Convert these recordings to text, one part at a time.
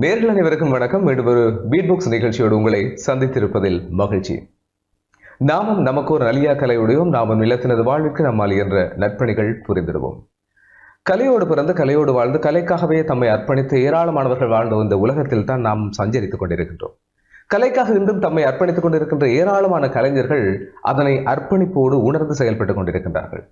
நேர்கள் அனைவருக்கும் வணக்கம். மீண்டும் ஒரு பீட் புக்ஸ் நிகழ்ச்சியோடு உங்களை சந்தித்திருப்பதில் மகிழ்ச்சி. நாமும் நமக்கு ஒரு அலியா கலையுடையோம் நாமும் நிலத்தினது வாழ்விற்கு நம்மால் என்ற நற்பணிகள் புரிந்திடுவோம். கலையோடு பிறந்து கலையோடு வாழ்ந்து கலைக்காகவே தம்மை அர்ப்பணித்து ஏராளமானவர்கள் வாழ்ந்த இந்த உலகத்தில் தான் நாம் சஞ்சரித்துக் கொண்டிருக்கின்றோம். கலைக்காக இன்றும் தம்மை அர்ப்பணித்துக் கொண்டிருக்கின்ற ஏராளமான கலைஞர்கள் அதனை அர்ப்பணிப்போடு உணர்ந்து செயல்பட்டுக் கொண்டிருக்கின்றார்கள்.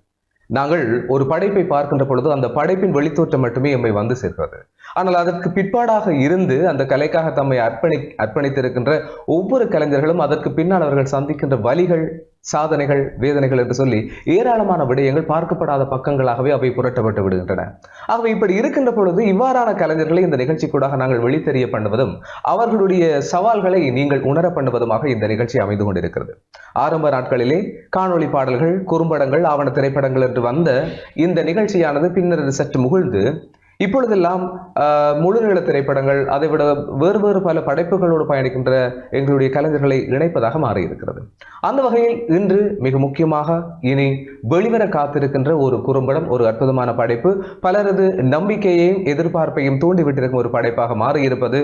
நாங்கள் ஒரு படைப்பை பார்க்கின்ற பொழுது அந்த படைப்பின் வெளித்தோற்றம் மட்டுமே எம்மை வந்து சேர்க்கிறது. ஆனால் அதற்கு பிற்பாடாக இருந்து அந்த கலைக்காக தம்மை அர்ப்பணி அர்ப்பணித்திருக்கின்ற ஒவ்வொரு கலைஞர்களும் அதற்கு பின்னால் அவர்கள் சந்திக்கின்ற வழிகள் சாதனைகள் வேதனைகள் என்று சொல்லி ஏராளமான விடயங்கள் பார்க்கப்படாத பக்கங்களாகவே அவை புரட்டப்பட்டு விடுகின்றன. ஆகவே இப்படி இருக்கின்ற பொழுது இவ்வாறான கலைஞர்களை இந்த நிகழ்ச்சிக்கூடாக நாங்கள் வெளித்தெரிய பண்ணுவதும் அவர்களுடைய சவால்களை நீங்கள் உணர பண்ணுவதுமாக இந்த நிகழ்ச்சி அமைந்து கொண்டிருக்கிறது. ஆரம்ப நாட்களிலே காணொளி பாடல்கள் குறும்படங்கள் ஆவண திரைப்படங்கள் என்று வந்த இந்த நிகழ்ச்சியானது பின்னர் சற்று முகிழ்ந்து இப்பொழுதெல்லாம் முழு முழுநீள திரைப்படங்கள் அதை விட வேறு வேறு பல படைப்புகளோடு பயணிக்கின்ற எங்களுடைய கலைஞர்களை இணைப்பதாக மாறியிருக்கிறது. அந்த வகையில் இன்று மிக முக்கியமாக இனி வெளிவர காத்திருக்கின்ற ஒரு குறும்படம் ஒரு அற்புதமான படைப்பு பலரது நம்பிக்கையையும் எதிர்பார்ப்பையும் தூண்டிவிட்டிருக்கும் ஒரு படைப்பாக மாறியிருப்பது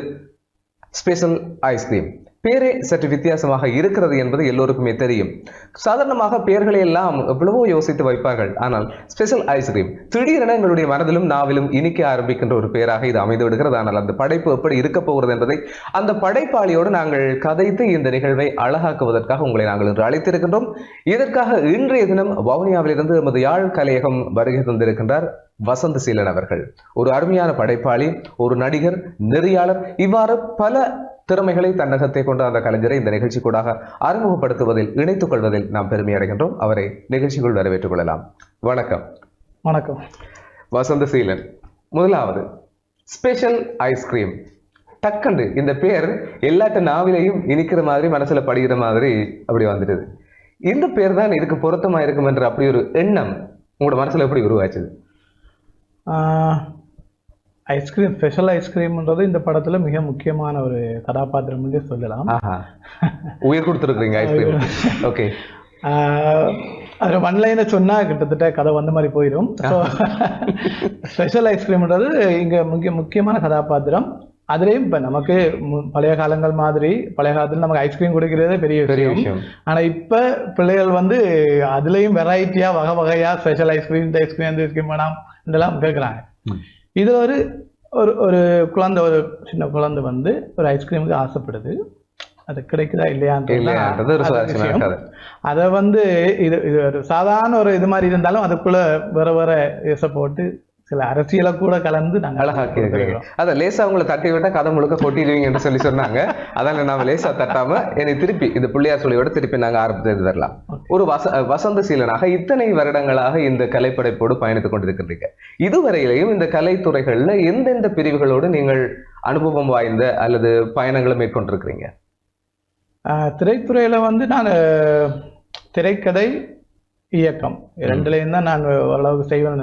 ஸ்பெஷல் ஐஸ்கிரீம். பேரே சற்று வித்தியாசமாக இருக்கிறது என்பது எல்லோருக்குமே தெரியும். சாதாரணமாக பெயர்களை எல்லாம் எவ்வளவோ யோசித்து வைப்பார்கள். ஆனால் ஸ்பெஷல் ஐஸ்கிரீம் திடீரென எங்களுடைய மனதிலும் நாவிலும் இனிக்க ஆரம்பிக்கின்ற ஒரு பெயராக இது அமைந்து விடுகிறது. ஆனால் அந்த படைப்பு எப்படி இருக்க போகிறது என்பதை அந்த படைப்பாளியோடு நாங்கள் கதைத்து இந்த நிகழ்வை அழகாக்குவதற்காக உங்களை நாங்கள் இன்று அழைத்திருக்கின்றோம். இதற்காக இன்றைய தினம் வவுனியாவிலிருந்து எமது யாழ் கலையகம் வருகை தந்திருக்கின்றார் வசந்த சீலன் அவர்கள். ஒரு அருமையான படைப்பாளி ஒரு நடிகர் நெறியாளர் இவ்வாறு பல திறமைகளை தன்னகத்தை கொண்ட அந்த கலைஞரை இந்த நிகழ்ச்சி கூடாக அறிமுகப்படுத்துவதில் இணைத்துக் கொள்வதில் நாம் பெருமை அடைகின்றோம். அவரை நிகழ்ச்சிக்குள் வரவேற்றுக் கொள்ளலாம். வணக்கம். வணக்கம். வசந்த சீலன். முதலாவது ஸ்பெஷல் ஐஸ்கிரீம் டக்கண்டு இந்த பேர் எல்லாட்ட நாவிலையும் இனிக்கிற மாதிரி மனசுல படுகிற மாதிரி அப்படி வந்துடுது. இந்த பேர் தான் இதுக்கு பொருத்தமா இருக்கும் என்ற அப்படி ஒரு எண்ணம் உங்களோட மனசுல எப்படி உருவாச்சுது? ஐஸ்கிரீம் ஸ்பெஷல் ஐஸ்கிரீம்ன்றது இந்த படத்துல மிக முக்கியமான ஒரு கதாபாத்திரம்னே சொல்லலாம். உயிர் கொடுத்துருக்கீங்க ஐஸ்கிரீம் ஓகே ஆஹ் அது ஒன்லைனை சொன்னா கிட்டத்தட்ட கதை வந்த மாதிரி போயிடும். ஸோ ஸ்பெஷல் ஐஸ்கிரீம்ன்றது இங்க முக்கிய முக்கியமான கதாபாத்திரம். அதுலேயும் இப்போ நமக்கு பழைய காலங்கள் மாதிரி பழைய காலத்தில் நமக்கு ஐஸ்கிரீம் கொடுக்கிறதே பெரிய பெரிய விஷயம். ஆனா இப்ப பிள்ளைகள் வந்து அதுலயும் வெரைட்டியா வகை வகையா ஸ்பெஷல் ஐஸ்கிரீம் இந்த ஐஸ்கிரீம் அந்த ஐஸ்கிரீம் வேணாம் இதெல்லாம் கேட்குறாங்க ம். இது ஒரு ஒரு ஒரு குழந்தை ஒரு சின்ன குழந்தை வந்து ஒரு ஐஸ்கிரீமுக்கு ஆசைப்படுது அது கிடைக்குதா இல்லையான்றது அது வந்து இது இது ஒரு சாதாரண ஒரு இது மாதிரி இருந்தாலும் அதுக்குள்ள வேற வேற இசை போட்டு சில அரசியலை கூட கலந்து நாங்க அழகாக்கி இருக்கிறீங்க கொடுக்கிறோம். அதை லேசா உங்களை தட்டி விட்டா கதை முழுக்க கொட்டிடுவீங்க என்று சொல்லி சொன்னாங்க. அதால நாம லேசா தட்டாம என்னை திருப்பி இந்த பிள்ளையார் சொல்லியோட திருப்பி நாங்க ஆரம்பித்து தரலாம். ஒரு வச வசந்த சீலனாக இத்தனை வருடங்களாக இந்த கலைப்படைப்போடு பயணித்துக் கொண்டிருக்கின்றீங்க. இதுவரையிலையும் இந்த கலைத்துறைகள்ல எந்தெந்த பிரிவுகளோடு நீங்கள் அனுபவம் வாய்ந்த அல்லது பயணங்களை மேற்கொண்டிருக்கிறீங்க? திரைத்துறையில வந்து நான் திரைக்கதை இயக்கம். ரெண்டுலையும் தான் நான் ஓரளவுக்கு செய்வேன்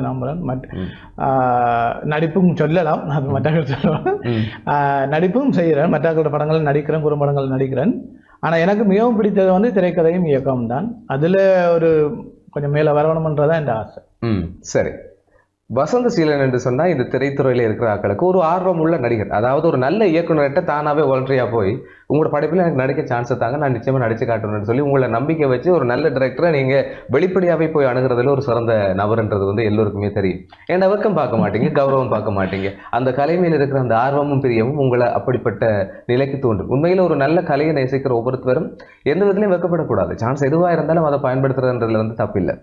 ம். ஆஹ், நடிப்பும் சொல்லலாம். அது மற்றவர்கள் சொல்லுவேன் நடிப்பும் செய்கிறேன். மற்றவர்களோட படங்கள் நடிக்கிறேன் குறும்படங்கள் நடிக்கிறேன். ஆனா எனக்கு மிகவும் பிடித்தது வந்து திரைக்கதையும் இயக்கம் தான் அதுல ஒரு கொஞ்சம் மேல வரணுமன்றதான் என் ஆசை. ம். சரி. வசந்த சீலன் என்று சொன்னால் இந்த திரைத்துறையில் இருக்கிற ஆக்களுக்கு ஒரு ஆர்வம் உள்ள நடிகர். அதாவது ஒரு நல்ல இயக்குனர்கிட்ட தானாகவே வாலண்டரியாக போய் உங்களோட படைப்பில் எனக்கு நடிக்க சான்ஸ் தாங்க நான் நிச்சயமாக நடிச்சு காட்டணும்னு சொல்லி உங்களை நம்பிக்கை வச்சு ஒரு நல்ல டிரெக்டரை நீங்கள் வெளிப்படையாகவே போய் அணுகிறதுல ஒரு சிறந்த நபர்ன்றது வந்து எல்லோருக்குமே தெரியும். ஏன்னா வெக்கம் பார்க்க மாட்டீங்க கௌரவம் பார்க்க மாட்டீங்க. அந்த கலை மேல் இருக்கிற அந்த ஆர்வமும் பிரியமும் உங்களை அப்படிப்பட்ட நிலைக்கு தோன்றும் உண்மையில் ஒரு நல்ல கலையை நேசிக்கிற ஒவ்வொருத்தரும் எந்த விதத்துலையும் வெக்கப்படக்கூடாது. சான்ஸ் எதுவாக இருந்தாலும் அதை பயன்படுத்துறதுன்றதுல வந்து தப்பில்லை.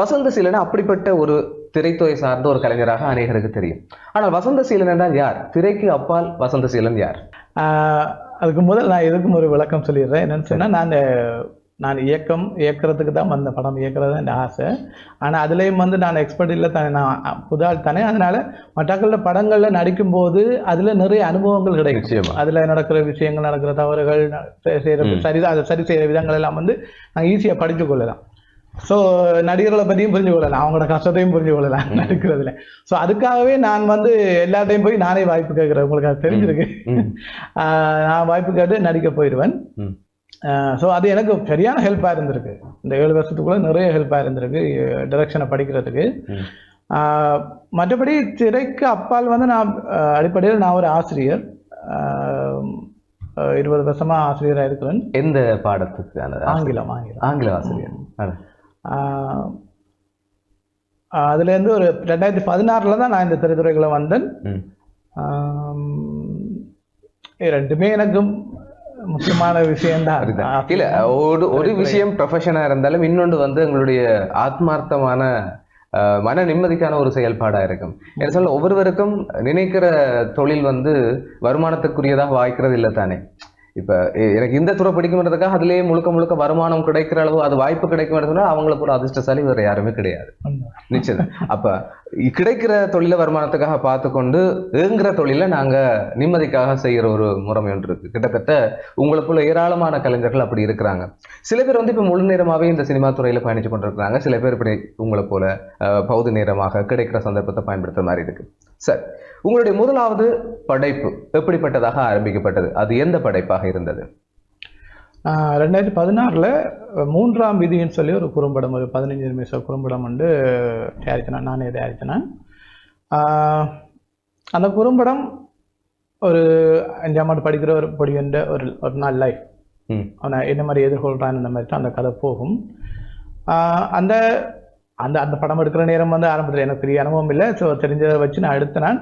வசந்த சீலன் அப்படிப்பட்ட ஒரு திரைத்துறை சார்ந்த ஒரு கலைஞராக அநேகருக்கு தெரியும். ஆனால் வசந்த சீலன் என்றால் யார்? திரைக்கு அப்பால் வசந்த சீலன் யார்? ஆஹ், அதுக்கு முதல் நான் எதுக்கும் ஒரு விளக்கம் சொல்லிடுறேன். என்னன்னு சொன்னா நான் நான் இயக்கம் இயக்கிறதுக்கு தான் வந்த படம். இயக்கிறது தான் ஆசை. ஆனால் அதுலேயும் வந்து நான் எக்ஸ்பர்ட் இல்லை தானே நான் புதால் தானே. அதனால மற்றக்கள படங்களில் நடிக்கும்போது அதில் நிறைய அனுபவங்கள் கிடைக்கும். அதில் நடக்கிற விஷயங்கள் நடக்கிற தவறுகள் ந- செ- செய்யற ம். சரி அதை சரி செய்கிற விதங்கள் எல்லாம் வந்து நான் ஈஸியாக படித்து கொள்ளலாம். ஸோ நடிகர்களை பற்றியும் புரிஞ்சு கொள்ளலாம் அவங்களோட கஷ்டத்தையும் புரிஞ்சு கொள்ளலாம். நடிக்கிறதுல. ஸோ அதுக்காகவே நான் வந்து எல்லாத்தையும் போய் நானே வாய்ப்பு கேட்குறேன். உங்களுக்கு அது தெரிஞ்சிருக்கு. நான் வாய்ப்பு கேட்டு நடிக்க போயிடுவேன். ஸோ அது எனக்கு சரியான ஹெல்ப்பாக இருந்திருக்கு. இந்த ஏழு வருஷத்துக்குள்ள நிறைய ஹெல்ப்பாக இருந்திருக்கு டைரக்ஷனை படிக்கிறதுக்கு. மற்றபடி திரைக்கு அப்பால் வந்து நான் அடிப்படையில் நான் ஒரு ஆசிரியர். இருபது வருஷமா ஆசிரியராக இருக்கிறேன். எந்த பாடத்துக்கான ஆங்கிலம் ஆங்கிலம். ஆங்கில ஆசிரியர். அதுலேருந்து ஒரு ரெண்டாயிரத்தி பதினாறில் தான் நான் இந்த திரைத்துறைகளை வந்தேன். ரெண்டுமே எனக்கு முக்கியமான விஷயம்தான். அதுதான். இல்ல ஒரு ஒரு விஷயம் ப்ரொஃபஷனா இருந்தாலும் இன்னொன்று வந்து எங்களுடைய ஆத்மார்த்தமான மன நிம்மதிக்கான ஒரு செயல்பாடா இருக்கும். என்ன சொல்ல ஒவ்வொருவருக்கும் நினைக்கிற தொழில் வந்து வருமானத்துக்குரியதாக வாய்க்கிறது இல்லை தானே. இப்ப எனக்கு இந்த துறை பிடிக்கும்ன்றதுக்காக அதுலயே முழுக்க முழுக்க வருமானம் கிடைக்கிற அளவு அது வாய்ப்பு கிடைக்கும் சொன்னா அவங்கள போல அதிர்ஷ்டசாலி வேற யாருமே கிடையாது. நிச்சயம். அப்ப கிடைக்கிற தொழில வருமானத்துக்காக பார்த்துக்கொண்டு ஏங்குற தொழிலை நாங்க நிம்மதிக்காக செய்யற ஒரு முறைமை ஒன்று இருக்கு. கிட்டத்தட்ட உங்களை போல ஏராளமான கலைஞர்கள் அப்படி இருக்கிறாங்க. சில பேர் வந்து இப்ப முழு நேரமாவே இந்த சினிமா துறையில பயணிச்சு கொண்டிருக்கிறாங்க. சில பேர் இப்படி உங்களை போல பகுதி நேரமாக கிடைக்கிற சந்தர்ப்பத்தை பயன்படுத்துற மாதிரி இருக்கு. சரி. உங்களுடைய முதலாவது படைப்பு எப்படிப்பட்டதாக ஆரம்பிக்கப்பட்டது? அது எந்த படைப்பாக இருந்தது? ரெண்டாயிரத்தி பதினாறில் மூன்றாம் விதின்னு சொல்லி ஒரு குறும்படம் ஒரு பதினஞ்சு நிமிஷம் குறும்படம் வந்து தயாரித்தேன் நானே தயாரித்தேன். ஆஹ் அந்த குறும்படம் ஒரு அஞ்சாம் ஆண்டு படிக்கிற ஒரு பொடியன்ற ஒரு ஒரு நாள் லைஃப். அவனை என்ன மாதிரி எதிர்கொள்கிறான் இந்த மாதிரி தான் அந்த கதை போகும். அந்த அந்த அந்த படம் எடுக்கிற நேரம் வந்து ஆரம்பத்தில் எனக்கு பெரிய அனுபவம் இல்லை. ஸோ தெரிஞ்சதை வச்சு நான் எடுத்தேன் நான்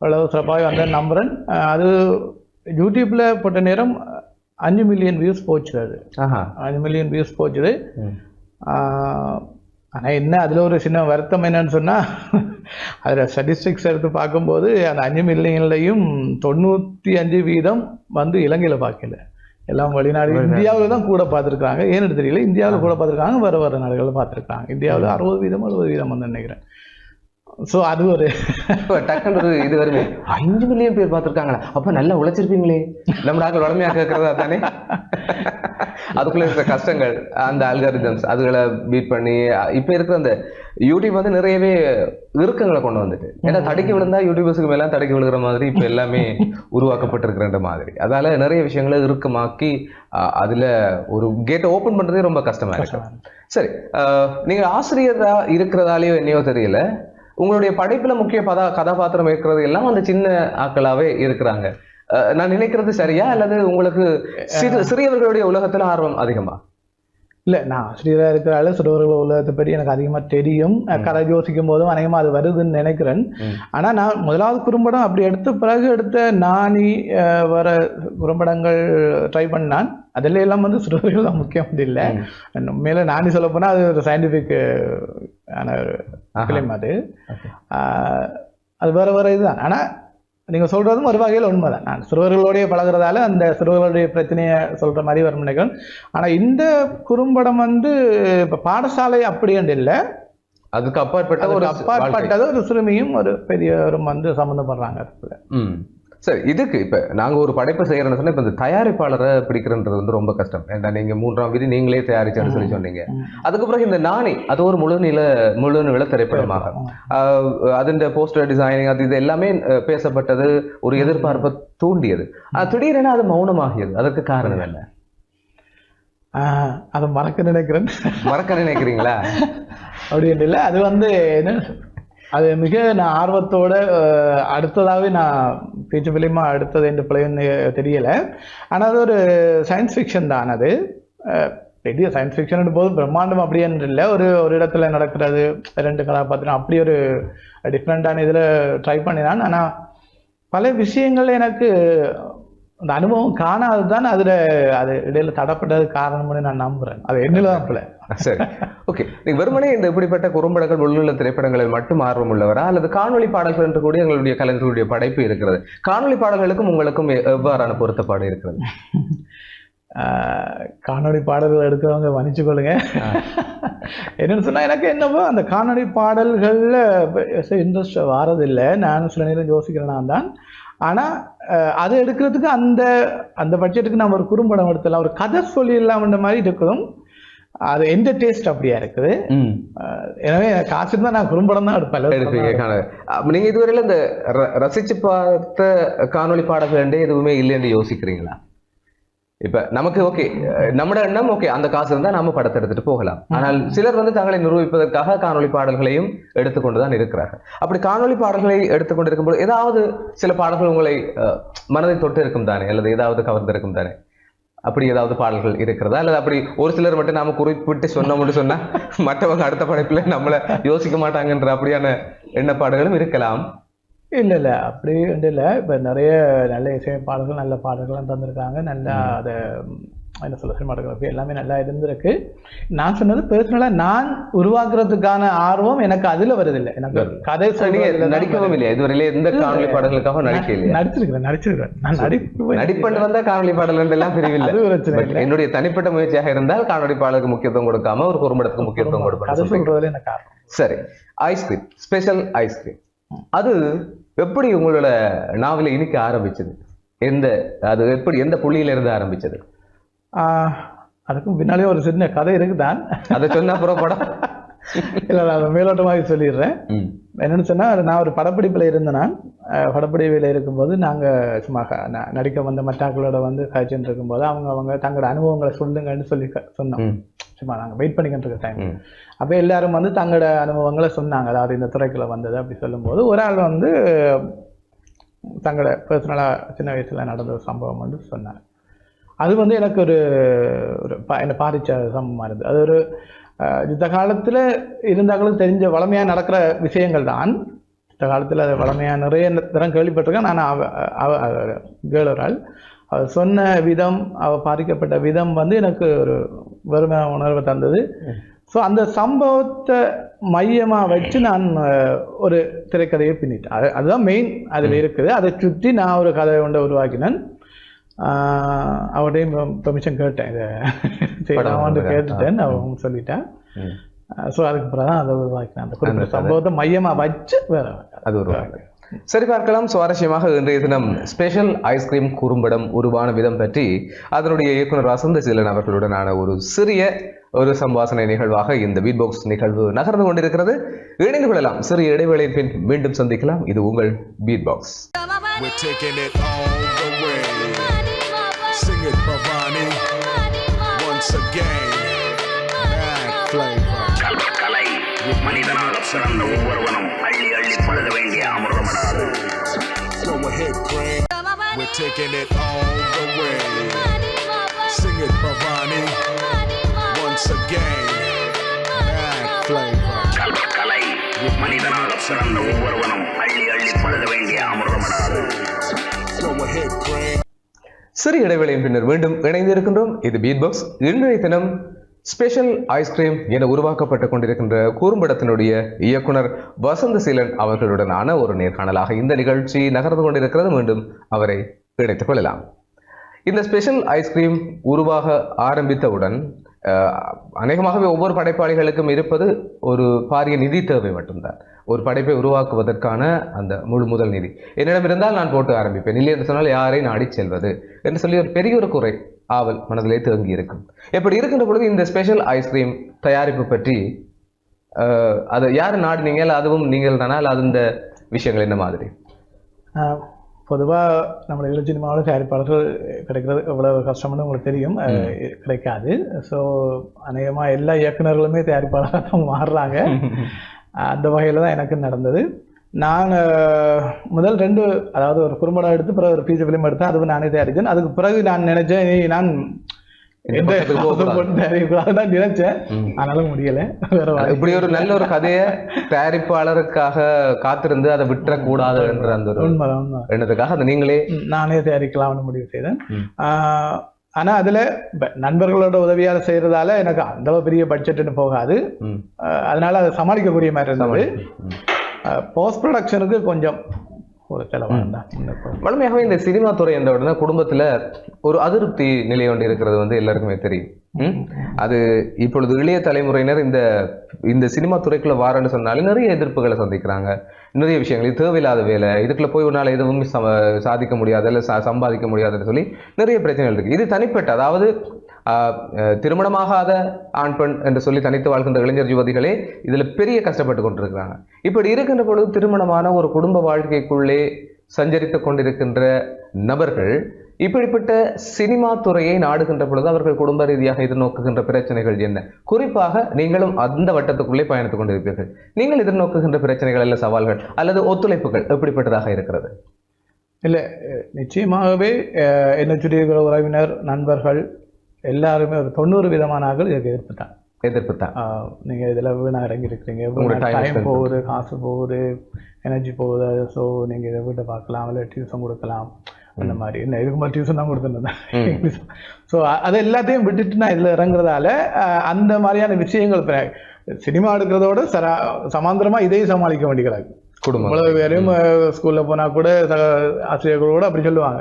அவ்வளவு சிறப்பாக வந்து நம்புகிறேன் அது யூடியூப்பில் போட்ட நேரம் அஞ்சு மில்லியன் வியூஸ் போச்சு அது. அஞ்சு மில்லியன் வியூஸ் போச்சுது. ஆனால் என்ன அதில் ஒரு சின்ன வருத்தம் என்னன்னு சொன்னால் அதில் ஸ்டட்டிஸ்டிக்ஸ் எடுத்து பார்க்கும்போது அந்த அஞ்சு மில்லியன்லையும் தொண்ணூற்றி அஞ்சு வீதம் வந்து இலங்கையில் பார்க்கல எல்லாம் வெளிநாடு இந்தியாவில் தான் கூட பார்த்துருக்காங்க ஏன்னு தெரியல. இந்தியாவில் கூட பார்த்துருக்காங்க வேறு வேறு நாடுகளில் பார்த்துருக்காங்க இந்தியாவில் அறுபது வீதம் அறுபது வீதம் வந்து நினைக்கிறேன். ஸோ அது ஒரு டக்குன்னு இது வருமே. அஞ்சு மில்லியன் பேர் பார்த்திருக்காங்களா. அப்ப நல்லா உழைச்சிருப்பீங்களே. நம்ம நாங்கள் வளமையா கேட்கறதா தானே? அதுக்குள்ள இருக்கிற கஷ்டங்கள் அந்த அல்காரிதம்ஸ் அதுகளை பீட் பண்ணி இப்ப இருக்கிற அந்த யூடியூப் வந்து நிறையவே இறுக்கங்களை கொண்டு வந்துட்டு. ஏன்னா தடுக்கி விழுந்தா யூடியூபர்ஸுக்கு மேல தடுக்கி விழுகிற மாதிரி இப்ப எல்லாமே உருவாக்கப்பட்டிருக்கிற மாதிரி. அதால நிறைய விஷயங்களை இறுக்கமாக்கி அதுல ஒரு கேட்டை ஓபன் பண்றதே ரொம்ப கஷ்டமா இருக்கு. சரி அஹ், நீங்க ஆசிரியரா இருக்கிறதாலேயோ என்னையோ தெரியல. உங்களுடைய படைப்புல முக்கிய பதா கதாபாத்திரம் இருக்கிறது எல்லாம் அந்த சின்ன ஆட்களாவே இருக்கிறாங்க. நான் நினைக்கிறது சரியா? அல்லது உங்களுக்கு சிறு சிறியவர்களுடைய உலகத்துல ஆர்வம் அதிகமா? இல்லை நான் ஆசிரியராக இருக்கிறால சிறுவர்கள் உலகத்தை பற்றி எனக்கு அதிகமாக தெரியும். கதை யோசிக்கும் போதும் அநேகமாக அது வருதுன்னு நினைக்கிறேன். ஆனால் நான் முதலாவது குறும்படம் அப்படி எடுத்த பிறகு எடுத்த நானி வர குறும்படங்கள் ட்ரை பண்ணான். அதில் எல்லாம் வந்து சிறுவர்கள் தான் முக்கியம் இல்லை. உண்மையில நானி சொல்ல போனால் அது ஒரு சயின்டிஃபிக் ஆன ஒரு. ஃபிலிம் அது. அது வேற வேற இதுதான். ஆனால் நீங்கள் சொல்கிறதும் ஒரு வகையில் உண்மைதான். நான் சிறுவர்களோடய பழகுறதால அந்த சிறுவர்களுடைய பிரச்சனையை சொல்கிற மாதிரி வரும் நினைக்கிறேன். ஆனால் இந்த குறும்படம் வந்து இப்போ பாடசாலை அப்படின்ட்டு இல்லை. அதுக்கு அப்பாற்பட்ட ஒரு அப்பாற்பட்டது ஒரு சிறுமியும் ஒரு பெரியவரும் வந்து சம்மந்தப்படுறாங்க. அதுக்குள்ள ம். சரி இதுக்கு இப்ப நாங்க ஒரு படைப்பை செய்யறோம்னு சொன்னா இப்ப இந்த தயாரிப்பாளரை பிடிக்கிறன்றது வந்து ரொம்ப கஷ்டம். ஏன்டா நீங்க மூன்றாம் விதி நீங்களே தயாரிச்சேன்னு சொல்லி சொன்னீங்க. ம். அதுக்கு பிறகு இந்த நாணி அது ஒரு முழு நில முழு நில திரைப்படமாக அதிന്റെ போஸ்டர் டிசைனிங் அது இது எல்லாமே பேசப்பட்டது ஒரு எதிர்பார்ப்பை தூண்டியது. திடீரென அது மௌனமாகியது. அதற்கு காரணம் என்ன? அதை மறக்க நினைக்கிறேன். மறக்க நினைக்கிறீங்களா? அப்படின்னு இல்லை. அது வந்து என்ன? அது மிக நான் ஆர்வத்தோட அடுத்ததாகவே நான் ஃபீச்சர் ஃபிலிமாக அடுத்தது என்று பிள்ளைன்னு தெரியலை. ஆனால் அது ஒரு சயின்ஸ் ஃபிக்ஷன் தான் அது. பெரிய சயின்ஸ் ஃபிக்ஷன் போது பிரம்மாண்டம் அப்படின்னு இல்லை. ஒரு ஒரு இடத்துல நடக்கிறது ரெண்டு கதாபாத்திரம் அப்படி ஒரு டிஃப்ரெண்ட்டான இதில் ட்ரை பண்ணினான். ஆனால் பல விஷயங்கள் எனக்கு அந்த அனுபவம் காணாது தான் அதில் அது இடையில தடப்பட்டது காரணம்னு நான் நம்புகிறேன் அது என்னில் தான் சரி. ஓகே நீங்க வெறுமனே இந்த இப்படிப்பட்ட குறும்படங்கள் உள்ள திரைப்படங்களில் மட்டும் ஆர்வம் உள்ளவரா? அல்லது காணொளி பாடல்கள் என்று கூட எங்களுடைய கலைஞர்களுடைய படைப்பு இருக்கிறது. காணொளி பாடல்களுக்கும் உங்களுக்கும் எவ்வாறான பொருத்தப்பாடு இருக்கிறது? காணொளி பாடல்கள் எடுக்கிறவங்க மன்னிச்சு கொள்ளுங்க. என்னன்னு சொன்னா எனக்கு என்னவோ அந்த காணொளி பாடல்கள்ல இன்ட்ரெஸ்ட் வாரதில்லை. நானும் சில நேரம் யோசிக்கிறேன் நான் தான். ஆனா ஆஹ் அது எடுக்கிறதுக்கு அந்த அந்த பட்ஜெட்டுக்கு நம்ம ஒரு குறும்படம் எடுத்துடலாம் ஒரு கதை சொல்லிடலாம்ன்ற மாதிரி இருக்கணும் அது எந்த டேஸ்ட் அப்படியா இருக்குது? எனவே காசு இருந்தா நான் குறும்படம் தான் எடுப்பேன். எடுப்பீங்க காண அப்ப நீங்க இதுவரையில இந்த ரசிச்சு பார்த்த காணொளி பாடல்கள் எதுவுமே இல்லைன்னு யோசிக்கிறீங்களா? இப்ப நமக்கு ஓகே நம்மட எண்ணம் ஓகே அந்த காசு இருந்தா நாம படத்தை எடுத்துட்டு போகலாம். ஆனால் சிலர் வந்து தங்களை நிரூபிப்பதற்காக காணொளி பாடல்களையும் எடுத்துக்கொண்டுதான் இருக்கிறார்கள். அப்படி காணொளி பாடல்களை எடுத்துக்கொண்டு இருக்கும்போது ஏதாவது சில பாடல்கள் உங்களை மனதை தொட்டு இருக்கும் தானே அல்லது ஏதாவது கவர்ந்திருக்கும் தானே? அப்படி ஏதாவது பாடல்கள் இருக்கிறதா? அல்லது அப்படி ஒரு சிலர் மட்டும் நாம குறிப்பிட்டு சொன்னோம்னு சொன்னா மற்றவங்க அடுத்த படைப்புல நம்மள யோசிக்க மாட்டாங்கன்ற அப்படியான எண்ணப்பாடுகளும் இருக்கலாம். இல்ல இல்ல. அப்படி இல்ல. இப்ப நிறைய நல்ல இசையமைப்பாளர்கள் நல்ல பாடல்கள்லாம் தந்திருக்காங்க. நல்லா அதை என்ன சொல்ல சினிமாட்டோகிராஃபி எல்லாமே நல்லா இருந்திருக்கு. நான் சொன்னது பர்சனலா நான் உருவாக்குறதுக்கான ஆர்வம் எனக்கு அதுல வருதில்லை. எனக்கு கதை தான் நடிக்கவும் இல்லையா? இதுவரையில எந்த காணொளி பாடல்களுக்காக நடிக்க வருது. இல்லையா நடிச்சிருக்கிறேன் நடிச்சிருக்கிறேன். நான் நடிப்பு நடிப்பண்டு வந்தா காணொளி பாடல் எல்லாம் பிரிவில்லை. என்னுடைய தனிப்பட்ட முயற்சியாக இருந்தால் காணொளி பாடலுக்கு முக்கியத்துவம் கொடுக்காம ஒரு குறும்படத்துக்கு முக்கியத்துவம் கதை கொடுப்பேன் சொல்றதுல எனக்கு ஆர்வம். சரி. ஐஸ்கிரீம் ஸ்பெஷல் ஐஸ்கிரீம் அது எப்படி உங்களோட நாவல இனிக்க ஆரம்பிச்சது? எந்த அது எப்படி எந்த புள்ளியில இருந்து ஆரம்பிச்சது? ஆஹ் அதுக்கும் பின்னாலே ஒரு சின்ன கதை இருக்குதான். அதை சொன்ன அப்புறம் படம். இல்லை நான் மேலோட்டமாக சொல்லிடுறேன். என்னன்னு சொன்னா அது நான் ஒரு படப்பிடிப்பில் இருந்தேன் நான் அஹ் படப்பிடிப்பில் இருக்கும்போது நாங்க சும்மா நடிக்க வந்த மட்டாக்களோட வந்து காய்ச்சின்னு இருக்கும்போது அவங்க அவங்க தங்களோட அனுபவங்களை சொல்லுங்கன்னு சொல்லி சொன்னோம். சும்மா நாங்க வெயிட் பண்ணிக்கிட்டு இருக்க டைம். அப்போ எல்லாரும் வந்து தங்களோட அனுபவங்களை சொன்னாங்க. அதாவது இந்த துறைக்குள்ள வந்தது அப்படி சொல்லும்போது ஒரு ஆள் வந்து தங்களோட பர்சனலாக சின்ன வயசுல நடந்த ஒரு சம்பவம் வந்து சொன்னாங்க அது வந்து எனக்கு ஒரு ஒரு பா- என்னை பாதிச்ச சம்பவமாக இருந்தது. அது ஒரு இந்த காலத்தில் இருந்தாங்களும் தெரிஞ்ச வளமையாக நடக்கிற விஷயங்கள் தான். இந்த காலத்தில் அது வளமையாக நிறைய தரம் கேள்விப்பட்டிருக்கேன். நான் அவ அவ கேள் ஒரு ஆள் அவ சொன்ன விதம் அவ பாதிக்கப்பட்ட விதம் வந்து எனக்கு ஒரு வெறுமை உணர்வை தந்தது. ஸோ அந்த சம்பவத்தை மையமாக வச்சு நான் ஒரு திரைக்கதையை பின்னிட்டேன். அது அதுதான் மெயின் அதில் இருக்குது. அதை சுற்றி நான் ஒரு கதை ஒன்றை உருவாக்கினேன். ஆஹ் அவர்கிட்டையும் பெர்மிஷன் கேட்டேன். இதை செய்யலாமான்னு கேட்டுட்டேன். அவங்க சொல்லிட்டேன். ஸோ அதுக்கு பிறகு அதை உருவாக்கினேன். அந்த அந்த குறிப்பிட்ட. சம்பவத்தை மையமாக வச்சு வேற அது ஒரு வாக்கு. சரி பார்க்கலாம். சுவாரஸ்யமாக இன்றைய தினம் ஸ்பெஷல் ஐஸ்கிரீம் குறும்படம் உருவான விதம் பற்றி அதனுடைய இயக்குனர் வசந்த சீலன் அவர்களுடனான ஒரு சிறிய ஒரு சம்பாசனை நிகழ்வாக இந்த பீட் பாக்ஸ் நிகழ்வு நகர்ந்து கொண்டிருக்கிறது. இணைந்து கொள்ளலாம். சிறிய இடைவேளையின் பின் மீண்டும் சந்திக்கலாம். இது உங்கள் பீட் பாக்ஸ் மனிதனாக பிறந்த ஒவ்வொருவனும் அள்ளி அள்ளி பழுத வேண்டிய அமிர்தமடாது We're taking it all the way. Sing it, Bhavani, once again. Mad flavor. கலை மனிதனாக பிறந்த ஒவ்வொருவனும் அள்ளி அள்ளி பழுத வேண்டிய அமிர்தமடாது Go இடைவேளையின் பின்னர் மீண்டும் இணைந்திருக்கின்றோம் இது பீட் பாக்ஸ் இன்றைய தினம் ஸ்பெஷல் ஐஸ்கிரீம் என உருவாக்கப்பட்டுக் கொண்டிருக்கின்ற குறும்படத்தினுடைய இயக்குனர் வசந்த சீலன் அவர்களுடனான ஒரு நேர்காணலாக இந்த நிகழ்ச்சி நகர்ந்து கொண்டிருக்கிறது. மீண்டும் அவரை கிடைத்துக் கொள்ளலாம். இந்த ஸ்பெஷல் ஐஸ்கிரீம் உருவாக ஆரம்பித்தவுடன் அநேகமாகவே ஒவ்வொரு படைப்பாளிகளுக்கும் இருப்பது ஒரு பாரிய நிதி தேவை மட்டும்தான். ஒரு படைப்பை உருவாக்குவதற்கான அந்த முழு முதல் நிதி. என்னிடம் இருந்தால் நான் போட்டு ஆரம்பிப்பேன். இல்லை என்று சொன்னால் யாரை நாடிச் செல்வது என்று சொல்லி ஒரு பெரிய ஒரு குறை ஆவல் மனதிலே தேங்கி இருக்கும். இப்படி இருக்கின்ற பொழுது இந்த ஸ்பெஷல் ஐஸ்கிரீம் தயாரிப்பு பற்றி அதை யார் நாடினீங்க இல்லை அதுவும் நீங்கள் தானா? இல்லை அது இந்த விஷயங்கள் என்ன மாதிரி? பொதுவாக நம்ம இளம் சினிமாவில் தயாரிப்பாளர்கள் கிடைக்கிறது எவ்வளவு கஷ்டம்னு உங்களுக்கு தெரியும். கிடைக்காது. ஸோ அநேகமாக எல்லா இயக்குனர்களுமே தயாரிப்பாளராக மாறுறாங்க. அந்த வகையில் தான் எனக்கு நடந்தது. நான் அஹ், முதல் ரெண்டு அதாவது ஒரு குறும்படம் எடுத்து பிறகு ஒரு ஃபீச்சர் ஃபிலிம் எடுத்தேன். அதுவும் நானே தயாரித்தேன். அதுக்கு பிறகு நான் நினைச்சேன் "ஏய், நான் இந்த எந்த பக்கத்துக்கு போகக்கூடாது." போட்டு தயாரிக்கக்கூடாதுன்னு நினைச்சேன். ஆனாலும் முடியல. இப்படி ஒரு நல்ல ஒரு கதையை தயாரிப்பாளருக்காக காத்திருந்து அதை விட்டுறக்கூடாது என்ற அந்த ஒரு எண்ணத்துக்காக அதை நீங்களே நானே தயாரிக்கலாம்னு முடிவு செய்தேன். ஆனா அதுல நண்பர்களோட உதவியால செய்யறதால எனக்கு அந்த அளவு பெரிய பட்ஜெட்னு போகாது. அதனால அதை சமாளிக்கக்கூடிய மாதிரி இருந்தது. போஸ்ட் ப்ரொடக்ஷனுக்கு கொஞ்சம் ஒரு வழமையாகவே இந்த சினிமா துறை என்ற உடனே குடும்பத்துல ஒரு அதிருப்தி நிலை ஒன்று இருக்கிறது வந்து எல்லாருக்குமே தெரியும்? அது இப்பொழுது இளைய தலைமுறையினர் இந்த இந்த சினிமா துறைக்குள்ள வாரன்னு சொன்னாலே நிறைய எதிர்ப்புகளை சந்திக்கிறாங்க. நிறைய விஷயங்கள். இது தேவையில்லாத வேலை. இதுக்குள்ள போய் உன்னால எதுவும் சம சாதிக்க முடியாது இல்லை ச- சம்பாதிக்க முடியாதுன்னு சொல்லி நிறைய பிரச்சனைகள் இருக்குது இது தனிப்பட்ட அதாவது திருமணமாகாத ஆண் பெண் என்று சொல்லி தனித்து வாழ்கின்ற இளைஞர் யுவதிகளே இதில் பெரிய கஷ்டப்பட்டு கொண்டிருக்கிறாங்க. இப்படி இருக்கின்ற பொழுது திருமணமான ஒரு குடும்ப வாழ்க்கைக்குள்ளே சஞ்சரித்துக் கொண்டிருக்கின்ற நபர்கள் இப்படிப்பட்ட சினிமா துறையை நாடுகின்ற பொழுது அவர்கள் குடும்ப ரீதியாக எதிர்நோக்குகின்ற பிரச்சனைகள் என்ன? குறிப்பாக நீங்களும் அந்த வட்டத்துக்குள்ளே பயணித்துக் கொண்டிருப்பீர்கள். நீங்கள் எதிர்நோக்குகின்ற பிரச்சனைகள் அல்ல சவால்கள் அல்லது ஒத்துழைப்புகள் எப்படிப்பட்டதாக இருக்கிறது? இல்லை நிச்சயமாகவே என்னை சுற்றி உறவினர் நண்பர்கள் எல்லாருமே ஒரு தொண்ணூறு விதமான ஆக்கள் இதற்கு எதிர்ப்புட்டாங்க எதிர்ப்பு தான் ஆஹ் நீங்க இதுல வீணா இறங்கி இருக்கிறீங்க உங்களோட time டைம் போகுது காசு போகுது எனர்ஜி போகுது. ஸோ நீங்க இதை வீட்டை பார்க்கலாம் இல்லை டியூஷன் கொடுக்கலாம். அந்த மாதிரி. என்ன இதுக்கு மாதிரி டியூஷன் தான். கொடுத்துருந்தேன் ஸோ அது எல்லாத்தையும் விட்டுட்டு நான் இதில் இறங்குறதால அந்த மாதிரியான விஷயங்கள் சினிமா எடுக்கிறதோட சரா சமாந்தரமா இதையும் சமாளிக்க வேண்டியது குடும்பம். இவ்வளவு பேரையும் ஸ்கூல்ல போனா கூட ஆசிரியர்கள் கூட அப்படி சொல்லுவாங்க.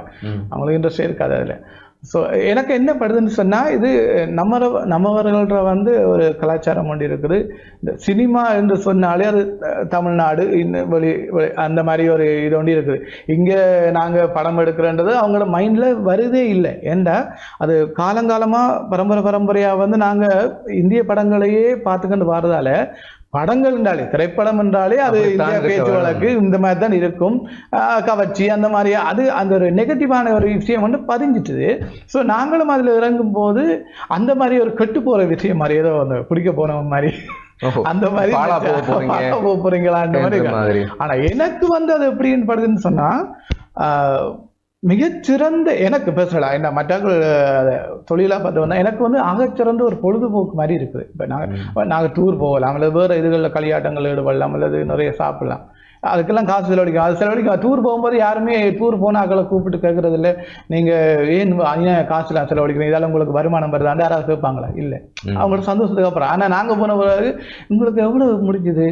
அவங்களுக்கு இன்ட்ரெஸ்டே இருக்காது அதுல. ஸோ எனக்கு என்ன படுதுன்னு சொன்னால் இது நம்ம நம்மவர்கள வந்து ஒரு கலாச்சாரம் ஒன்று இருக்குது. இந்த சினிமா என்று சொன்னாலே அது தமிழ்நாடு இந்த வெளி வெளி- அந்த மாதிரி ஒரு இது ஒன்று இருக்குது. இங்கே நாங்கள் படம் எடுக்கிறன்றது அவங்களோட மைண்டில் வருதே இல்லை. ஏண்டா? அது காலங்காலமாக பரம்பரை பரம்பரையாக வந்து நாங்கள் இந்திய படங்களையே பார்த்துக்கிட்டு வர்றதால படங்கள் என்றாலே திரைப்படம் என்றாலே அது இந்தியா பேச்சு. வழக்கு இந்த மாதிரி தான் இருக்கும் கவர்ச்சி அந்த மாதிரி அது அந்த ஒரு நெகட்டிவான ஒரு விஷயம் வந்து பதிஞ்சிட்டுது ஸோ நாங்களும் அதில் இறங்கும் போது அந்த மாதிரி ஒரு கெட்டு போற விஷயம் மாதிரி ஏதோ அந்த குடிக்க போனவன் மாதிரி. அந்த மாதிரி போக போறீங்க. பாழா போக போறீங்களான்ற மாதிரி என்ற மாதிரி ஆனா எனக்கு வந்து அது எப்படின்னு படுதுன்னு சொன்னா ஆஹ், மிகச்சிறந்த எனக்கு பேசலாம் என்ன மற்றவர்கள் அதை தொழிலா பார்த்தோம்னா எனக்கு வந்து ஆகச்சிறந்த ஒரு பொழுதுபோக்கு மாதிரி இருக்குது. இப்போ நாங்கள் நாங்கள் டூர் போகலாம் அல்லது வேறு இதுகளில் களியாட்டங்கள் ஈடுபடலாம் அல்லது நிறைய சாப்பிடலாம். அதுக்கெல்லாம் காசு செலவழிக்கும் அது செலவழிக்கும் டூர் போகும்போது யாருமே டூர் போனாக்களை கூப்பிட்டு கேட்கறது இல்லை நீங்கள் ஏன் ஏன் காசுலாம் செலவழிக்கிறீங்க? இதால உங்களுக்கு வருமானம் வருதாண்டு யாராவது கேட்பாங்களா? இல்லை. அவங்களோட சந்தோஷத்துக்கு அப்புறம். ஆனால் நாங்கள் போன பிறகு உங்களுக்கு எவ்வளவு முடிஞ்சுது?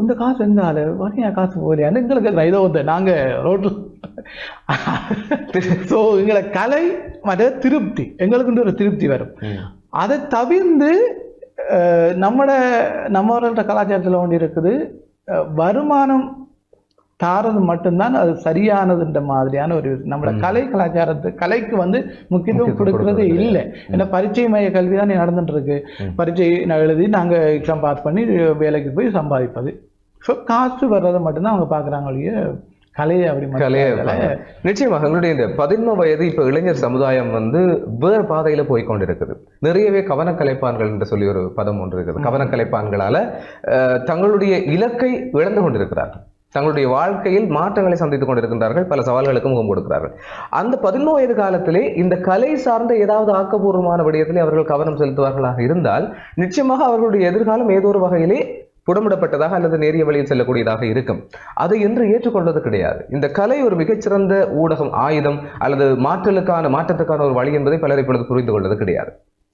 இந்த காசு ஆளு வரையா காசு போகலையான்னு எங்களுக்கு இதோ வந்து நாங்கள் ரோட்டில் ஸோ எங்களை கலை மற்ற திருப்தி. எங்களுக்குன்ற ஒரு திருப்தி வரும். அதை தவிர்ந்து நம்மட நம்மளோட கலாச்சாரத்தில் ஒன்று இருக்குது. வருமானம் தாரது மட்டும்தான் அது சரியானதுன்ற மாதிரியான ஒரு நம்மளோட கலை கலாச்சாரத்து கலைக்கு வந்து முக்கியத்துவம் கொடுக்கறதே இல்லை. ஏன்னா பரீட்சை மைய கல்வி தான் நடந்துட்டு இருக்கு. பரீட்சை எழுதி நாங்கள் எக்ஸாம் பாஸ் பண்ணி வேலைக்கு போய் சம்பாதிப்பது. ஸோ காசு வர்றதை மட்டும்தான் அவங்க பார்க்குறாங்க ஒழிய கலையை அப்படி கலையை. நிச்சயமாக எங்களுடைய இந்த பதின்ம வயது இப்ப இளைஞர் சமுதாயம் வந்து வேறு பாதையில போய் கொண்டிருக்குது நிறையவே கவனக்கலைப்பான்கள் என்று சொல்லி ஒரு பதம் ஒன்று இருக்குது. கவனக்கலைப்பான்களால தங்களுடைய இலக்கை இழந்து கொண்டிருக்கிறார்கள். தங்களுடைய வாழ்க்கையில் மாற்றங்களை சந்தித்துக் கொண்டிருக்கின்றார்கள். பல சவால்களுக்கும் முகம் கொடுக்கிறார்கள். அந்த பதின்ம வயது காலத்திலே இந்த கலை சார்ந்த ஏதாவது ஆக்கப்பூர்வமான விடயத்திலே அவர்கள் கவனம் செலுத்துவார்களாக இருந்தால் நிச்சயமாக அவர்களுடைய எதிர்காலம் ஏதோ ஒரு வகையிலே புடமிடப்பட்டதாக அல்லது நேரிய வழியில் செல்லக்கூடியதாக இருக்கும். அதை என்று ஏற்றுக்கொள்வது கிடையாது. இந்த கலை ஒரு மிகச்சிறந்த ஊடகம் ஆயுதம் அல்லது மாற்றலுக்கான மாற்றத்துக்கான ஒரு வழி என்பதை பலர் இப்பொழுது புரிந்து கொள்வது கிடையாது.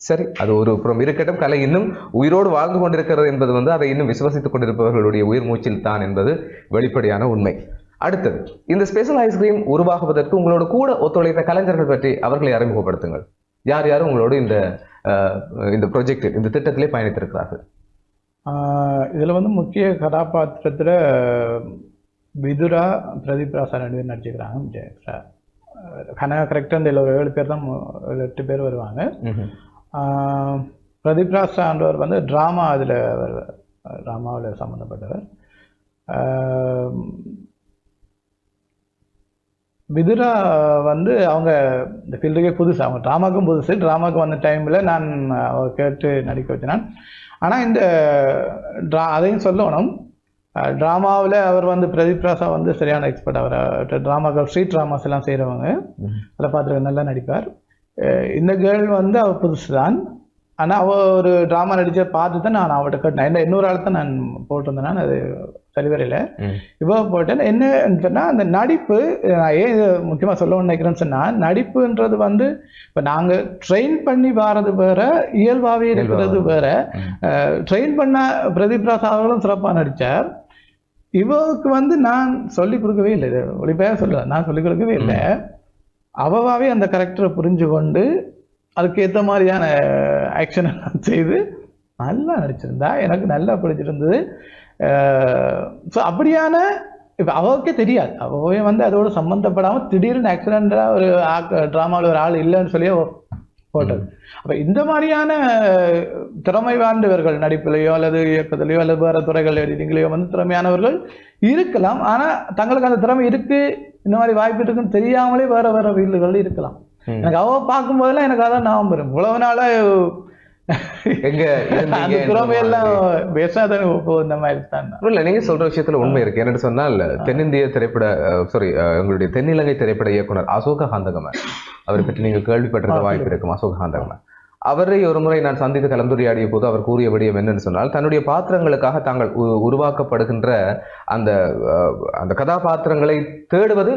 சரி அது ஒரு புறம் இருக்கட்டும். கலை இன்னும் உயிரோடு வாழ்ந்து கொண்டிருக்கிறது என்பது வந்து அதை இன்னும் விசுவசித்துக் கொண்டிருப்பவர்களுடைய உயிர் மூச்சில் தான் என்பது வெளிப்படையான உண்மை. அடுத்தது இந்த ஸ்பெஷல் ஐஸ்கிரீம் உருவாகுவதற்கு உங்களோட கூட ஒத்துழைத்த கலைஞர்கள் பற்றி அவர்களை அறிமுகப்படுத்துங்கள். யார் யாரும் உங்களோடு இந்த இந்த ப்ரொஜெக்ட் இந்த திட்டத்திலே பயணித்திருக்கிறார்கள்? இதுல வந்து முக்கிய கதாபாத்திரத்துல விதுரா பிரதீப் ராசா ரெண்டு பேர் நடிச்சுக்கிறாங்க கனகா கரெக்டாக இந்த ஒரு ஏழு பேர் தான் எட்டு பேர் வருவாங்க. ம்ஹும். ஆஹ் பிரதீப் ராசான்றவர் வந்து ட்ராமா அதில் ட்ராமாவில் சம்மந்தப்பட்டவர் விதுரா வந்து அவங்க இந்த ஃபீல்டுக்கே புதுசு அவங்க ட்ராமாக்கும் புதுசு ட்ராமாக்கு வந்த டைமில் நான் அவ கேட்டு நடிக்க வச்சேன் ஆனால் இந்த ட்ரா அதையும் சொல்லணும். ட்ராமாவில் அவர் வந்து பிரதீப் ராசா வந்து சரியான எக்ஸ்பர்ட் அவர் ட்ராமாக்கள் ஸ்ட்ரீட் ட்ராமாஸ் எல்லாம் செய்கிறவங்க. அதில் பார்த்துருக்க நல்லா நடிப்பார். இந்த கேர்ள் வந்து அவள் புதுசு தான் ஆனால் அவள் ஒரு ட்ராமா நடிச்ச பார்த்து தான் நான் அவட்ட கேட்டேன் என்ன இன்னொரு ஆள் தான் நான் போட்டிருந்தேன் அது சரி வரையில ம். இவ போட்டேன் என்னன்னு சொன்னால் அந்த நடிப்பு நான் ஏன் இது முக்கியமாக சொல்ல நினைக்கிறேன்னு சொன்னால் நடிப்புன்றது வந்து இப்போ நாங்கள் ட்ரெயின் பண்ணி வர்றது வேற இயல்பாகவே இருக்கிறது வேற. ட்ரெயின் பண்ண பிரதீப் ராசா அவர்களும் சிறப்பாக நடித்தார் இவருக்கு வந்து நான் சொல்லிக் கொடுக்கவே இல்லை. இது ஒளிப்பையாக சொல்லுவேன் நான் சொல்லிக் கொடுக்கவே இல்லை. அவவாவே அந்த கரெக்டரை புரிஞ்சு கொண்டு அதுக்கேற்ற மாதிரியான ஆக்ஷன் எல்லாம் செய்து நல்லா நடிச்சிருந்தா எனக்கு நல்லா பிடிச்சிருந்தது ஸோ அப்படியான இப்போ அவருக்கே தெரியாது. அவவே வந்து அதோட சம்மந்தப்படாமல் திடீர்னு ஆக்சிடெண்ட்டாக ஒரு ட்ராமாவில் ஒரு ஆள் இல்லைன்னு சொல்லி போட்டது. அப்ப இந்த மாதிரியான திறமை வாய்ந்தவர்கள் நடிப்பிலேயோ அல்லது இயக்கத்திலேயோ அல்லது வேற துறைகள் எடிட்டிங்லேயோ வந்து திறமையானவர்கள் இருக்கலாம். ஆனா தங்களுக்கு அந்த திறமை இருக்கு இந்த மாதிரி வாய்ப்பு இருக்குன்னு தெரியாமலே வேற வேற ஃபீல்டுகள் இருக்கலாம். எனக்கு அவ பார்க்கும் போதெல்லாம் எனக்கு அதான் ஞாபகம் வரும். இவ்வளவு நாளா எங்க அந்த என்ற திறமை எல்லாம் மாதிரி. பேசாத இந்த மாதிரி தான். இல்ல நீங்க சொல்ற விஷயத்துல உண்மை இருக்கு. என்னன்னு சொன்னால் தென்னிந்திய திரைப்பட சாரி எங்களுடைய தென்னிலங்கை திரைப்பட இயக்குனர் அசோக காந்தகம அவரை பற்றி நீங்கள் கேள்விப்பட்டிருக்க வாய்ப்பு இருக்கும் அசோக காந்தகம அவரை ஒரு முறை நான் சந்தித்து கலந்துரையாடிய போது அவர் கூறிய விடயம் என்னன்னு சொன்னால் தன்னுடைய பாத்திரங்களுக்காக தாங்கள் உருவாக்கப்படுகின்ற அந்த அந்த கதாபாத்திரங்களை தேடுவது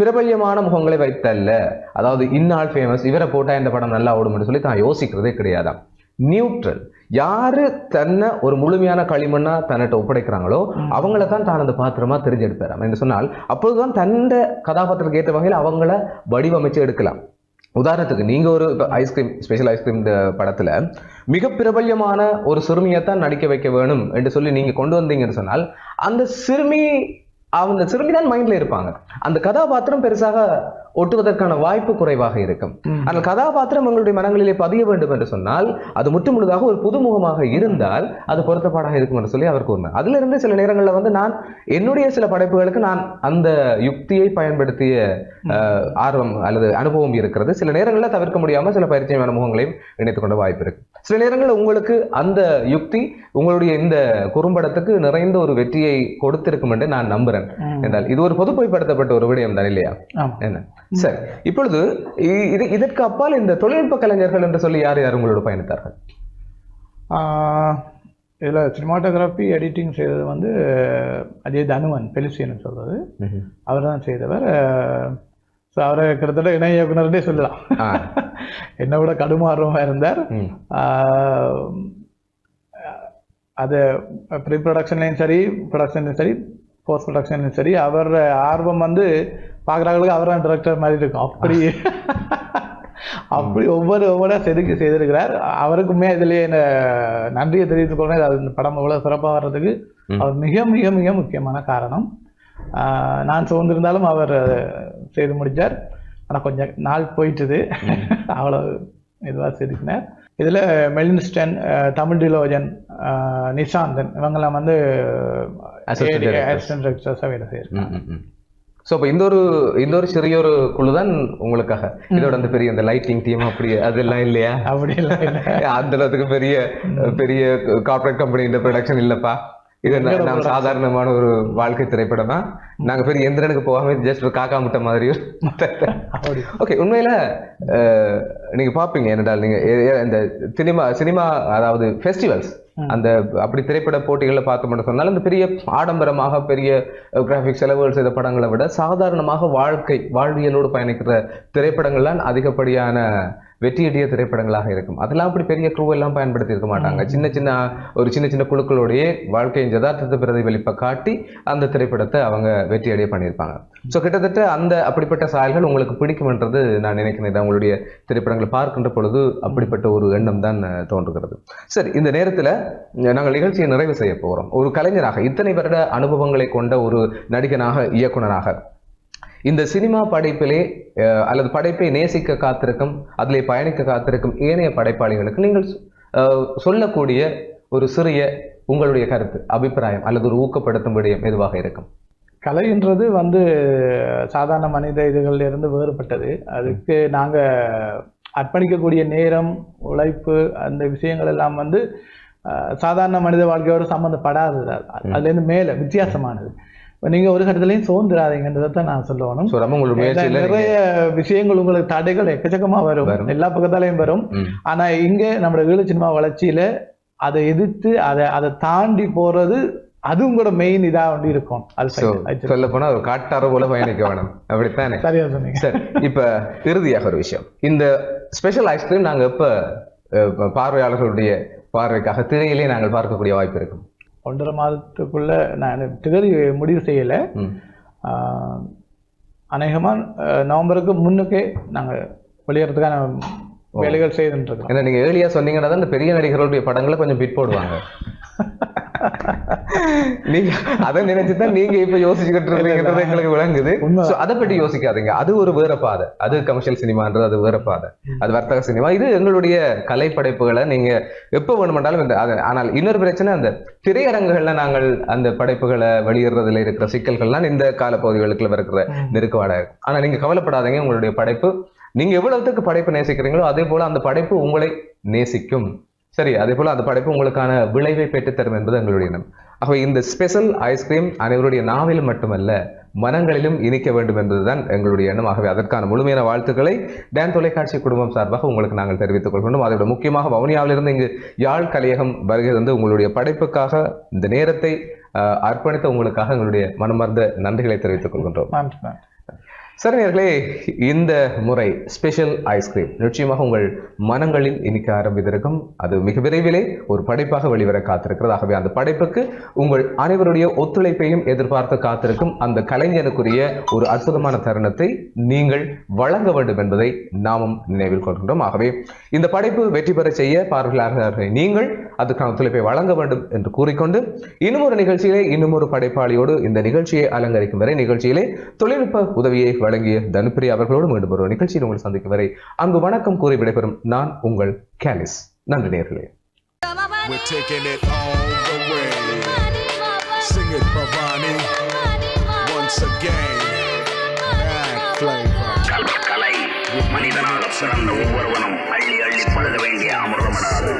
பிரபல்யமான முகங்களை வைத்தல்ல. அதாவது இந்நாள் ஃபேமஸ் இவரை போட்டா இந்த படம் நல்லா ஓடும்னு சொல்லி தான் யோசிக்கிறதே கிடையாதாம். நியூட்ரல் யாரு தன்னை ஒரு முழுமையான களிமண்ணா தன்னிட்ட ஒப்படைக்கிறாங்களோ அவங்கள தான் தான் அந்த பாத்திரமா தெரிஞ்செடுப்பாராம் என்று சொன்னால் அப்பொழுதுதான் தந்த கதாபாத்திரத்துக்கு ஏற்ற வகையில் அவங்கள வடிவமைச்சு எடுக்கலாம். உதாரணத்துக்கு நீங்க ஒரு ஐஸ்கிரீம் ஸ்பெஷல் ஐஸ்கிரீம் இந்த படத்துல மிக பிரபல்யமான ஒரு சிறுமியை தான் நடிக்க வைக்க வேணும் என்று சொல்லி நீங்க கொண்டு வந்தீங்கன்னு சொன்னால் அந்த சிறுமி அந்த சிறுமி தான் மைண்ட்ல இருப்பாங்க. அந்த கதாபாத்திரம் பெருசாக ஒட்டுவதற்கான வாய்ப்பு குறைவாக இருக்கும். அந்த கதாபாத்திரம் உங்களுடைய மனங்களிலே பதிய வேண்டும் என்று சொன்னால் அது முற்று முழுதாக ஒரு புதுமுகமாக இருந்தால் அது பொருத்தப்பாடாக இருக்கும் என்று சொல்லி அவர் கூறினார். அதுல இருந்து சில நேரங்களில் வந்து நான் என்னுடைய சில படைப்புகளுக்கு நான் அந்த யுக்தியை பயன்படுத்திய ஆர்வம் அல்லது அனுபவம் இருக்கிறது. சில நேரங்களில் தவிர்க்க முடியாம சில பரிச்சயமான முகங்களையும் இணைத்துக் கொண்ட வாய்ப்பு இருக்கு. சில நேரங்களில் உங்களுக்கு அந்த யுக்தி உங்களுடைய இந்த குறும்படத்துக்கு நிறைந்த ஒரு வெற்றியை கொடுத்திருக்கும் என்று நான் நம்புறேன். என்றால் இது ஒரு பொதுப்பொய்ப்படுத்தப்பட்ட ஒரு விடயம் தான் இல்லையா? என்ன? சரி. இப்பொழுது இது இதற்கு அப்பால் இந்த தொழில்நுட்ப கலைஞர்கள் என்று சொல்லி யார் யார் உங்களோட பயணித்தார்கள்? இதுல சினிமாட்டோகிராஃபி எடிட்டிங் செய்தது வந்து அஜய் தனுவன் பெலிசியன் சொல்றது. அவர் தான் செய்தவர். ஸோ அவரை கிட்டத்தட்ட இணை இயக்குனர்னே சொல்லலாம். என்னை விட கடும் ஆர்வமாக இருந்தார் அது ப்ரீ ப்ரொடக்ஷன்லையும் சரி ப்ரொடக்ஷன்லையும் சரி போஸ்ட் ப்ரொடக்ஷன்லையும் சரி அவர் ஆர்வம் வந்து பார்க்குறவங்களுக்கு அவர் தான் டிரெக்டர் மாதிரி இருக்கும். அப்படி அப்படி ஒவ்வொரு ஒவ்வொரு செதுக்கி செய்திருக்கிறார். அவருக்குமே இதுலேயே என்ன நன்றியை தெரிவித்துக் கொள்றேன் அது இந்த படம் இவ்வளோ சிறப்பாக வர்றதுக்கு. அவர் மிக மிக மிக முக்கியமான காரணம். நான் சுதந்திருந்தாலும் அவர் செய்து முடிச்சார். ஆனால் கொஞ்சம் நாள் போயிட்டுது. அவ்வளோ இதுவாக செதுக்கினார். இதில் மெலின்ஸ்டன் தமிழ் டிலோஜன் ஆஹ் நிஷாந்தன் இவங்கெல்லாம் வந்து. அசிஸ்டன்ட் டைரக்டர்ஸாக வேலை செய்கிறாங்க ஸோ இப்போ இந்த ஒரு இந்த ஒரு சிறிய ஒரு குழு தான் உங்களுக்காக இதோட அந்த பெரிய அந்த லைட்டிங் டீம் அப்படி அதெல்லாம் இல்லையா? அப்படி அந்த அளவுக்கு பெரிய பெரிய கார்ப்பரேட் கம்பெனி இந்த ப்ரொடக்ஷன் இல்லப்பா. இது நா- எங்களோட நாம் சாதாரணமான ஒரு வாழ்க்கை திரைப்படம்? தான் நாங்க பெரிய எந்திரனுக்கு போகாம ஜஸ்ட் ஒரு காக்கா முட்டை மாதிரி. ஓகே உண்மையில நீங்க பாப்பீங்க என்னடால் நீங்க இந்த சினிமா சினிமா அதாவது ஃபெஸ்டிவல்ஸ் அந்த அப்படி திரைப்பட போட்டிகளில் பார்த்தோம்னு சொன்னால் அந்த பெரிய ஆடம்பரமாக பெரிய கிராஃபிக் செலவுகள் செய்த படங்களை விட சாதாரணமாக வாழ்க்கை வாழ்வியலோடு பயணிக்கிற திரைப்படங்கள்லாம் அதிகப்படியான வெற்றியடிய திரைப்படங்களாக இருக்கும். அதெல்லாம் அப்படி பெரிய க்ரூ எல்லாம் பயன்படுத்தி இருக்க மாட்டாங்க சின்ன சின்ன ஒரு சின்ன சின்ன குழுக்களோடையே வாழ்க்கையின் யதார்த்தத்தை பிரதிபலிப்பை காட்டி அந்த திரைப்படத்தை அவங்க வெற்றியடைய பண்ணியிருப்பாங்க. ஸோ கிட்டத்தட்ட அந்த அப்படிப்பட்ட சாயல்கள் உங்களுக்கு பிடிக்கும்ன்றது நான் நினைக்கிறேன். இது உங்களுடைய திரைப்படங்களை பார்க்கின்ற பொழுது அப்படிப்பட்ட ஒரு எண்ணம் தான் தோன்றுகிறது. சரி இந்த நேரத்தில் நாங்கள் நிகழ்ச்சியை நிறைவு செய்ய போகிறோம். ஒரு கலைஞராக இத்தனை வருட அனுபவங்களை கொண்ட ஒரு நடிகனாக இயக்குனராக இந்த சினிமா படைப்பிலே அல்லது படைப்பை நேசிக்க காத்திருக்கும் அதிலே பயணிக்க காத்திருக்கும் ஏனைய படைப்பாளிகளுக்கு நீங்கள் சொல்லக்கூடிய ஒரு சிறிய உங்களுடைய கருத்து அபிப்பிராயம் அல்லது ஒரு ஊக்கப்படுத்தும் விடயம் எதுவாக இருக்கும்? கலைன்றது வந்து சாதாரண மனித இதுகள்ல இருந்து வேறுபட்டது. அதுக்கு நாங்க அர்ப்பணிக்கக்கூடிய நேரம் உழைப்பு அந்த விஷயங்கள் எல்லாம் வந்து சாதாரண மனித வாழ்க்கையோட சம்மந்தப்படாதது அது. அதுலேருந்து மேல வித்தியாசமானது. நீங்க ஒரு கட்டத்துலையும் சோர்ந்துடாதீங்கன்றதை தான் நான் சொல்லணும். நிறைய விஷயங்கள் உங்களுக்கு தடைகள் எக்கச்சக்கமா வரும். எல்லா பக்கத்தாலையும் வரும். ஆனா இங்க நம்மளோட ஈழ சினிமா வளர்ச்சியில அதை எதிர்த்து அதை அதை தாண்டி போறது அதுவும் கூட மெயின் இதா வந்து இருக்கும். அது சொல்ல போனா ஒரு காட்டார போல பயணிக்க வேணும். அப்படித்தானே? சரியா சொன்னீங்க. சரி இப்ப இறுதியாக ஒரு விஷயம். இந்த ஸ்பெஷல் ஐஸ்கிரீம் நாங்க எப்ப பார்வையாளர்களுடைய பார்வைக்காக திரையிலே நாங்கள் பார்க்கக்கூடிய வாய்ப்பு இருக்கும்? ஒன்றரை மாதத்துக்குள்ள நான் திகதி முடிவு செய்யல. ம். ஆஹ், அநேகமா அஹ், நவம்பருக்கு முன்னுக்கே நாங்க வெளியேறதுக்கான வேலைகள் இருக்கோம். ஏன்னா நீங்க ஏர்லியா சொன்னீங்கன்னா தான் இந்த பெரிய நடிகர்களுடைய படங்களை கொஞ்சம் பிட் போடுவாங்க. நீங்க அதை நினைச்சுதான் நீங்க இப்ப யோசிச்சுக்கிட்டு இருக்கீங்கன்றது எங்களுக்கு விளங்குது. அதை பற்றி யோசிக்காதீங்க. அது ஒரு வேற பாதை. அது கமர்ஷியல் சினிமான்றது அது வேற பாதை. அது வர்த்தக சினிமா இது எங்களுடைய கலை படைப்புகளை நீங்க எப்ப வேணுமென்றாலும் இந்த ஆனால் இன்னொரு பிரச்சனை அந்த திரையரங்குகள்ல நாங்கள் அந்த படைப்புகளை வெளியிடுறதுல இருக்கிற சிக்கல்கள்லாம் இந்த காலப்பகுதிகளுக்குள்ள இருக்கிற நெருக்கவாடா இருக்கும் ஆனா நீங்க கவலைப்படாதீங்க. உங்களுடைய படைப்பு நீங்க எவ்வளவுக்கு படைப்பு நேசிக்கிறீங்களோ அதே போல அந்த படைப்பு உங்களை நேசிக்கும். சரி அதே போல் அந்த படைப்பு உங்களுக்கான விளைவை பெற்றுத்தரும் என்பது எங்களுடைய எண்ணம். ஆகவே இந்த ஸ்பெஷல் ஐஸ்கிரீம் அனைவருடைய நாவில் மட்டுமல்ல மனங்களிலும் இணைக்க வேண்டும் என்பதுதான் எங்களுடைய எண்ணம். ஆகவே அதற்கான முழுமையான வாழ்த்துக்களை டேன் தொலைக்காட்சி குடும்பம் சார்பாக உங்களுக்கு நாங்கள் தெரிவித்துக் கொள்கின்றோம். அதோட முக்கியமாக வவுனியாவிலிருந்து இங்கு யாழ் கலையகம் வருகை வந்து உங்களுடைய படைப்புக்காக இந்த நேரத்தை அர்ப்பணித்த உங்களுக்காக எங்களுடைய மனமார்ந்த நன்றிகளை தெரிவித்துக் கொள்கின்றோம். நன்றி சரி நேர்களே இந்த முறை ஸ்பெஷல் ஐஸ்கிரீம் நிச்சயமாக உங்கள் மனங்களில் இனிக்க ஆரம்பித்திருக்கும். அது மிக விரைவிலே ஒரு படைப்பாக வெளிவர காத்திருக்கிறது. ஆகவே அந்த படைப்புக்கு உங்கள் அனைவருடைய ஒத்துழைப்பையும் எதிர்பார்த்து காத்திருக்கும் அந்த கலைஞனுக்குரிய ஒரு அற்புதமான தருணத்தை நீங்கள் வழங்க வேண்டும் என்பதை நாமும் நினைவில் கொள்கின்றோம். ஆகவே இந்த படைப்பு வெற்றி பெற செய்ய பார்வையாளர்களை நீங்கள் அதுக்கான ஒத்துழைப்பை வழங்க வேண்டும் என்று கூறிக்கொண்டு இன்னும் ஒரு நிகழ்ச்சியிலே இன்னும் ஒரு படைப்பாளியோடு இந்த நிகழ்ச்சியை அலங்கரிக்கும் வரை நிகழ்ச்சியிலே தொழில்நுட்ப உதவியை வழங்கிய தனுப்பிரியா அவர்களோடு மீண்டும் ஒரு நிகழ்ச்சியில் உங்களை சந்திக்கும் வரை அங்கு வணக்கம் கூறி விடைபெறும் நான் உங்கள் கேலிஸ் நன்றி நேர்களே We're taking it all the way. Sing it, Bhavani. Once again. Bad flavor. கலை மனிதனாக பிறந்த ஒவ்வொருவனும் அள்ளி அள்ளி பழக வேண்டிய அமிர்தமடாது